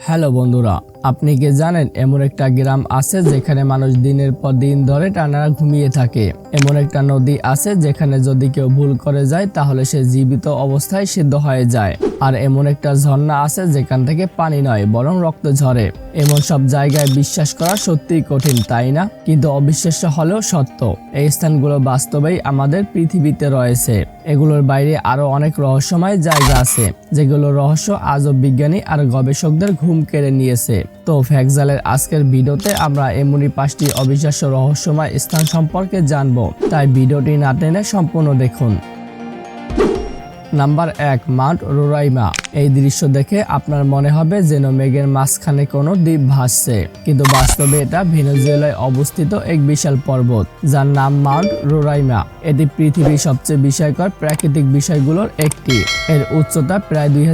Hello বন্ধুরা আপনি কি জানেন, এমন একটা গ্রাম আছে যেখানে মানুষ দিনের পর দিন ধরে টানা ঘুমিয়ে থাকে। এমন একটা নদী আছে যেখানে যদি কেউ ভুল করে যায়, তাহলে সে জীবিত অবস্থায় সিদ্ধ হয়ে যায়। আর এমন একটা ঝর্ণা আছে যেখান থেকে পানি নয়, বরং রক্ত ঝরে। এমন সব জায়গায় বিশ্বাস করা সত্যিই কঠিন, তাই না? কিন্তু অবিশ্বাস্য হলেও সত্য। এই স্থানগুলো বাস্তবেই আমাদের পৃথিবীতে রয়েছে। এগুলোর বাইরে আরও অনেক রহস্যময় জায়গা আছে যেগুলো রহস্য আজও বিজ্ঞানী আর গবেষকদের ঘুম কেড়ে নিয়েছে। তো ফ্যাকজালের আজকের ভিডিওতে আমরা এমনই পাঁচটি অবিশ্বাস্য রহস্যময় স্থান সম্পর্কে জানব। তাই ভিডিওটি না টেনে সম্পূর্ণ দেখুন। নাম্বার এক, মাউন্ট রোরাইমা। এই দৃশ্য দেখে আপনার মনে হবে যেন মেঘের মাঝখানে কোনো দ্বীপ ভাসছে। কিন্তু বাস্তবে এটা ভেনেজুয়েলায় অবস্থিত এক বিশাল পর্বত, যার নাম মাউন্ট রোরাইমা। এটি পৃথিবীর সবচেয়ে বিস্ময়কর প্রাকৃতিক বিষয়গুলোর একটি। এর উচ্চতা প্রায় দুই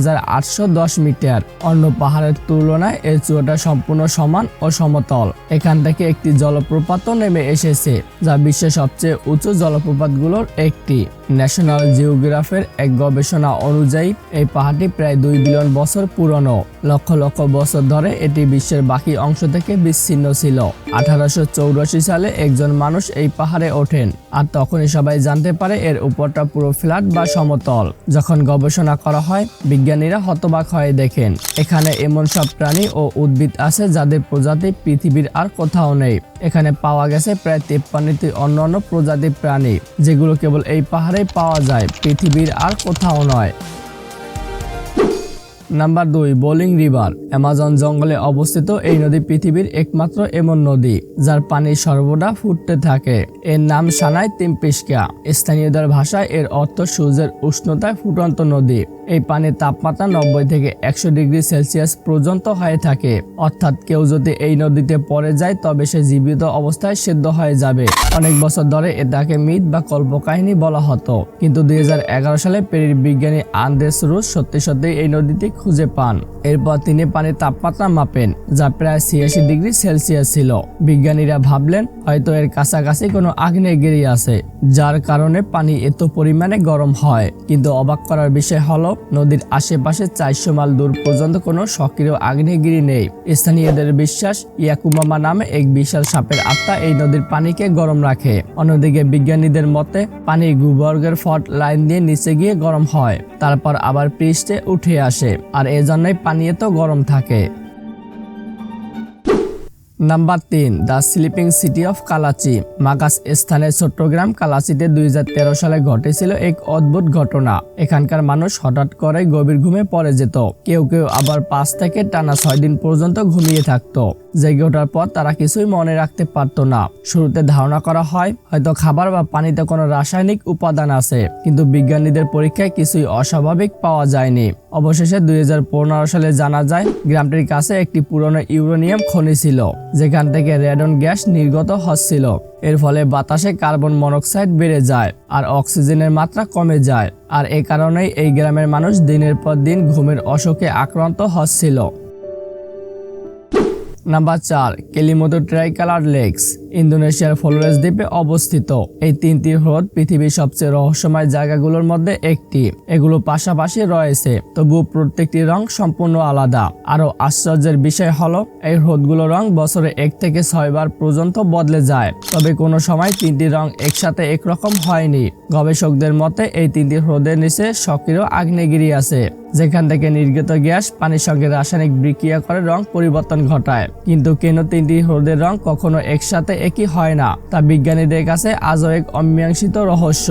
মিটার। অন্য পাহাড়ের তুলনায় এর চূড়াটা সম্পূর্ণ সমান ও সমতল। এখান থেকে একটি জলপ্রপাতও নেমে এসেছে, যা বিশ্বের সবচেয়ে উঁচু জলপ্রপাতগুলোর একটি। ন্যাশনাল জিওগ্রাফের এক গবেষণা অনুযায়ী, এই পাহাড়টি প্রায় দুই বিলিয়ন বছর পুরনো। লক্ষ লক্ষ বছর ধরে এটি বিশ্বের বাকি অংশ থেকে বিচ্ছিন্ন ছিল। আঠারোশো সালে একজন মানুষ এই পাহাড়ে ওঠেন, আর তখনই সবাই জানতে পারে এর উপরটা পুরো ফ্ল্যাট বা সমতল। যখন গবেষণা করা হয়, বিজ্ঞানীরা হতবাক হয়ে দেখেন, এখানে এমন সব প্রাণী ও উদ্ভিদ আছে যাদের প্রজাতি পৃথিবীর আর কোথাও নেই। এখানে পাওয়া গেছে প্রায় তেপ্পান্নটি অন্যান্য প্রজাতির প্রাণী, যেগুলো কেবল এই পাহাড়ে পাওয়া যায়, পৃথিবীর আর কোথাও নয়। নাম্বার দুই, বোলিং রিভার। অ্যামাজন জঙ্গলে অবস্থিত এই নদী পৃথিবীর একমাত্র এমন নদী, যার পানি সর্বদা ফুটতে থাকে। এর নাম সানায় তিমপিস্কা স্থানীয়দের ভাষায় এর অর্থ সূর্যের উষ্ণতায় ফুটন্ত নদী। এই পানির তাপমাত্রা নব্বই থেকে একশো ডিগ্রি সেলসিয়াস পর্যন্ত হয়ে থাকে। অর্থাৎ কেউ যদি এই নদীতে পড়ে যায়, তবে সে জীবিত অবস্থায় সেদ্ধ হয়ে যাবে। অনেক বছর ধরে এটাকে মিথ বা কল্পকাহিনী বলা হতো। কিন্তু দুই হাজার এগারো সালে পেরির বিজ্ঞানী আন্দ্রেস রুস সত্যি সত্যি এই নদীটি খুঁজে পান। এরপর তিনি পানির তাপমাত্রা মাপেন, যা প্রায় ছিয়াশি ডিগ্রি সেলসিয়াস ছিল। বিজ্ঞানীরা ভাবলেন, হয়তো এর কাছাকাছি কোনো আগ্নেয়গিরি আছে, যার কারণে পানি এত পরিমাণে গরম হয়। কিন্তু অবাক করার বিষয় হলো নদীর আশেপাশে চারশো মাইল দূর পর্যন্ত কোনো সক্রিয় আগ্নেয়গিরি নেই। স্থানীয়দের বিশ্বাস, ইয়াকুমামা নামে এক বিশাল সাপের আত্মা এই নদীর পানিকে গরম রাখে। অন্যদিকে বিজ্ঞানীদের মতে, পানি গুবর্গের ফট লাইন দিয়ে নিচে গিয়ে গরম হয়, তারপর আবার পৃষ্ঠে উঠে আসে, আর এজন্যই পানি এত গরম থাকে। নাম্বার তিন দ্য স্লিপিং সিটি অফ কালাচি মাগাস স্থানের চট্টগ্রাম, কালাচিতে দুই হাজার তেরো সালে ঘটেছিল এক অদ্ভুত ঘটনা। এখানকার মানুষ হঠাৎ করে গভীর ঘুমে পড়ে যেত। কেউ কেউ আবার পাঁচ থেকে টানা ছয় দিন পর্যন্ত ঘুমিয়ে থাকতো। জেগে ওঠার পর তারা কিছুই মনে রাখতে পারতো না। শুরুতে ধারণা করা হয়, হয়তো খাবার বা পানিতে কোনো রাসায়নিক উপাদান আছে। কিন্তু বিজ্ঞানীদের পরীক্ষায় কিছুই অস্বাভাবিক পাওয়া যায়নি। অবশেষে দুই হাজার পনেরো সালে জানা যায়, গ্রামটির কাছে একটি পুরনো ইউরেনিয়াম খনি ছিল। যেখান থেকে রেডন গ্যাস নির্গত হচ্ছিল। এর ফলে বাতাসে কার্বন মনোক্সাইড বেড়ে যায় আর অক্সিজেনের মাত্রা কমে যায়। আর এ কারণেই এই গ্রামের মানুষ দিনের পর দিন ঘুমের অসুখে আক্রান্ত হচ্ছিল। নাম্বার চার, কেলিমোতো ট্রাইকালার লেকস ইন্দোনেশিয়ার ফ্লোরেস দ্বীপে অবস্থিত। এই তিনটি হ্রদ পৃথিবীর সবচেয়ে রহস্যময় জায়গাগুলোর মধ্যে একটি। এগুলো পাশাপাশি রয়েছে তবুও প্রত্যেকটি রং সম্পূর্ণ আলাদা। আরও আশ্চর্যের বিষয় হলো, এই হ্রদগুলোর রং বছরে এক থেকে ছয়বার পর্যন্ত বদলে যায়। তবে কোনো সময় তিনটি রং একসাথে একরকম হয়নি। গবেষকদের মতে, এই তিনটি হ্রদের নিচে সক্রিয় আগ্নেয়গিরি আছে। যেখান থেকে নির্গত গ্যাস পানির সঙ্গে রাসায়নিক বিক্রিয়া করে রং পরিবর্তন ঘটায়। কিন্তু কেন তিনটি হ্রদের রং কখনো একসাথে একই হয় না, তা বিজ্ঞানীদের কাছে আজও এক অমীমাংসিত রহস্য।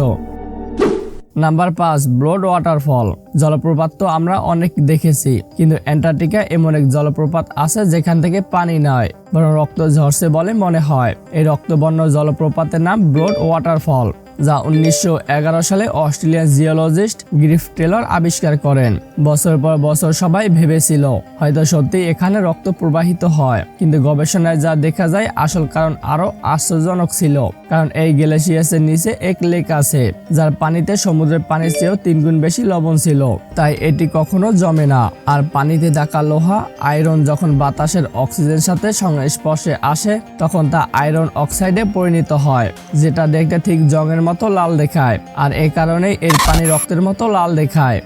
নাম্বার পাঁচ ব্লোড ওয়াটারফল। জলপ্রপাত তো আমরা অনেক দেখেছি, কিন্তু অ্যান্টার্কটিকা এমন এক জলপ্রপাত আছে যেখান থেকে পানি নয়, বরং রক্ত ঝরছে বলে মনে হয়। এই রক্তবর্ণ জলপ্রপাতের নাম ব্লোড ওয়াটারফল। যা উনিশশো এগারো সালে অস্ট্রেলিয়ান জিওলজিস্ট গ্রিফ টেলর আবিষ্কার করেন। বছর পর বছর সবাই ভেবেছিল, হয়তো সত্যি এখানে রক্ত প্রবাহিত হয়। কিন্তু গবেষণায় যা দেখা যায়, আসল কারণ আরও আশ্চর্যজনক ছিল। কারণ এই গ্যালেসিয়াসের নিচে এক লেক আছে, যার পানিতে সমুদ্রের পানির চেয়েও তিনগুণ বেশি লবণ ছিল। তাই এটি কখনো জমে না। আর পানিতে থাকা লোহা, আয়রন যখন বাতাসের অক্সিজেন সাথে সংস্পর্শে আসে, তখন তা আয়রন অক্সাইডে পরিণত হয়, যেটা দেখতে ঠিক জংয়ের মতো লাল দেখায়, আর এ কারণেই এর পানি রক্তের মতো লাল দেখায়।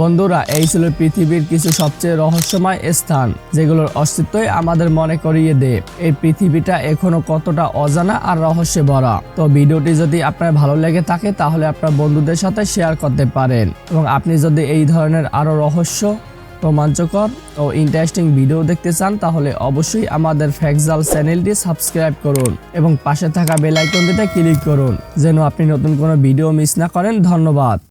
বন্ধুরা, এই ছিল পৃথিবীর কিছু সবচেয়ে রহস্যময় স্থান, যেগুলোর অস্তিত্বই আমাদের মনে করিয়ে দেয় এই পৃথিবীটা এখনও কতটা অজানা আর রহস্যে ভরা তো ভিডিওটি যদি আপনার ভালো লেগে থাকে, তাহলে আপনার বন্ধুদের সাথে শেয়ার করতে পারেন। এবং আপনি যদি এই ধরনের আরও রহস্য রোমাঞ্চকর ও ইন্টারেস্টিং ভিডিও দেখতে চান, তাহলে অবশ্যই আমাদের ফ্যাক্সাল চ্যানেলটি সাবস্ক্রাইব করুন এবং পাশে থাকা বেল আইকনটিতে ক্লিক করুন, যেন আপনি নতুন কোনো ভিডিও মিস না করেন। ধন্যবাদ।